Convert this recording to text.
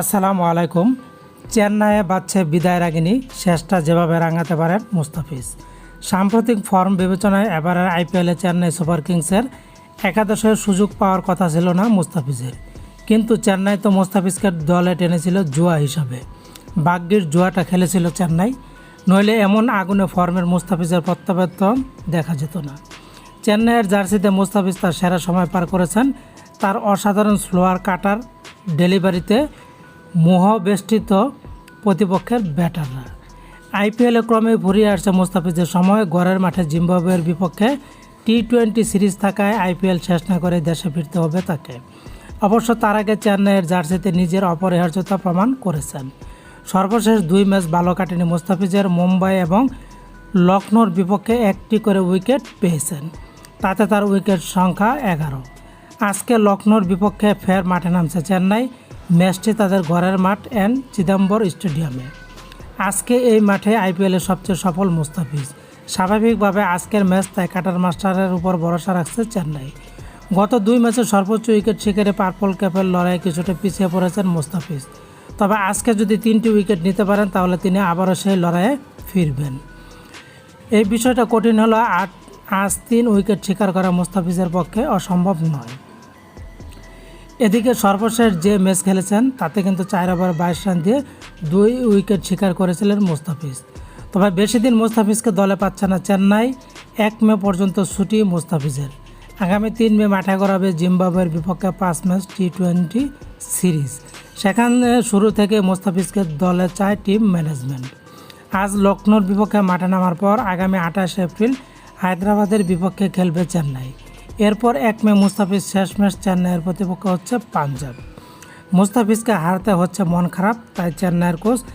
আসসালামু আলাইকুম। চেন্নাইয়ে বাচ্ছে বিদায় রাগিনী, শেষটা যেভাবে রাঙাতে পারেন মুস্তাফিজ। সাম্প্রতিক ফর্ম বিবেচনায় এবারের আইপিএলে চেন্নাই সুপার কিংসের একাদশের সুযোগ পাওয়ার কথা ছিল না মুস্তাফিজের। কিন্তু চেন্নাই তো মুস্তাফিজকে দলে টেনেছিল জুয়া হিসাবে। ভাগ্যের জুয়াটা খেলেছিল চেন্নাই। নইলে এমন আগুনে ফর্মের মুস্তাফিজের প্রত্যাবর্তন দেখা যেত না। চেন্নাইয়ের জার্সিতে মুস্তাফিজ তার সেরা সময় পার করেছেন। তার অসাধারণ স্লোয়ার কাটার ডেলিভারিতে মোহবেষ্টিত প্রতিপক্ষের ব্যাটাররা। আইপিএলে ক্রমে ফুরিয়ে আসছে মুস্তাফিজের সময়। গড়ের মাঠে জিম্বাবুয়ের বিপক্ষে টি টোয়েন্টি সিরিজ থাকায় আইপিএল শেষ না করে দেশে ফিরতে হবে তাকে। অবশ্য তার আগে চেন্নাইয়ের জার্সিতে নিজের অপরিহার্যতা প্রমাণ করেছেন। সর্বশেষ দুই ম্যাচ ভালো কাটেনি মুস্তাফিজের। মুম্বাই এবং লখনৌর বিপক্ষে একটি করে উইকেট পেয়েছেন। তাতে তার উইকেট সংখ্যা এগারো। আজকে লখনৌর বিপক্ষে ফের মাঠে নামছে চেন্নাই। ম্যাচটি তাদের ঘরের মাঠ অ্যান্ড চিদম্বর স্টেডিয়ামে। আজকে এই মাঠে আইপিএলের সবচেয়ে সফল মুস্তাফিজ। স্বাভাবিকভাবে আজকের ম্যাচ তাই কাটার মাস্টারের উপর ভরসা রাখছে চেন্নাই। গত দুই ম্যাচে সর্বোচ্চ উইকেট শিকারে পার্পল ক্যাপের লড়াই কিছুটা পিছিয়ে পড়েছেন মুস্তাফিজ। তবে আজকে যদি তিনটি উইকেট নিতে পারেন, তাহলে তিনি আবারও সেই লড়াইয়ে ফিরবেন। এই বিষয়টা কঠিন হলো আট, আজ তিন উইকেট শিকার করা মুস্তাফিজের পক্ষে অসম্ভব নয়। এদিকে সর্বশেষ যে ম্যাচ খেলেছেন, তাতে কিন্তু চার ওভার বাইশ রান দিয়ে দুই উইকেট শিকার করেছিলেন মুস্তাফিজ। তবে বেশি দিন মুস্তাফিজকে দলে পাচ্ছে না চেন্নাই। এক মে পর্যন্ত ছুটি মুস্তাফিজের। আগামী তিন মে মাঠে করাবে জিম্বাবুয়ের বিপক্ষে পাঁচ ম্যাচ টি টোয়েন্টি সিরিজ। সেখানে শুরু থেকে মুস্তাফিজকে দলে চায় টিম ম্যানেজমেন্ট। আজ লখনৌর বিপক্ষে মাঠে নামার পর আগামী আঠাশ এপ্রিল হায়দ্রাবাদের বিপক্ষে খেলবে চেন্নাই। এরপর এক মে মুস্তাফিজ শেষ ম্যাচ চেন্নাইয়ের প্রতিপক্ষ হচ্ছে পাঞ্জাব। মুস্তাফিজকে হারতে হচ্ছে মন খারাপ, তাই চেন্নাইয়ের কোচ